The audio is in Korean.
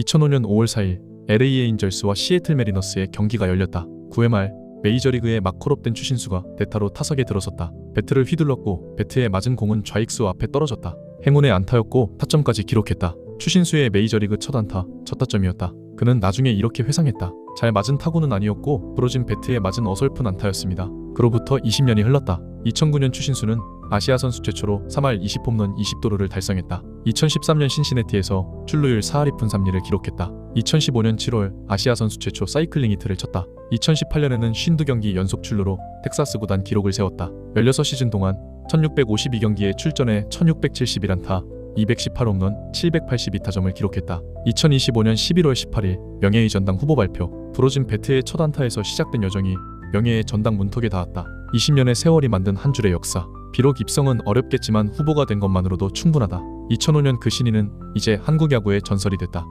2005년 5월 4일 LA 에인절스와 시애틀 메리너스의 경기가 열렸다. 9회 말 메이저리그의 막 콜업된 추신수가 대타로 타석에 들어섰다. 배트를 휘둘렀고 배트에 맞은 공은 좌익수 앞에 떨어졌다. 행운의 안타였고 타점까지 기록했다. 추신수의 메이저리그 첫 안타, 첫 타점이었다. 그는 나중에 이렇게 회상했다. 잘 맞은 타구는 아니었고 부러진 배트에 맞은 어설픈 안타였습니다. 그로부터 20년이 흘렀다. 2009년 추신수는 아시아 선수 최초로 3할 20홈런 20도루를 달성했다. 2013년 신시내티에서 출루율 4할 2푼 3리를 기록했다. 2015년 7월 아시아 선수 최초 사이클링 히트를 쳤다. 2018년에는 52경기 연속 출루로 텍사스 구단 기록을 세웠다. 16시즌 동안 1652경기에 출전해 1671안타, 218홈런, 782타점을 기록했다. 2025년 11월 18일 명예의 전당 후보 발표. 부러진 배트의 첫 안타에서 시작된 여정이 명예의 전당 문턱에 닿았다. 20년의 세월이 만든 한 줄의 역사. 비록 입성은 어렵겠지만 후보가 된 것만으로도 충분하다. 2005년 그 신인은 이제 한국 야구의 전설이 됐다.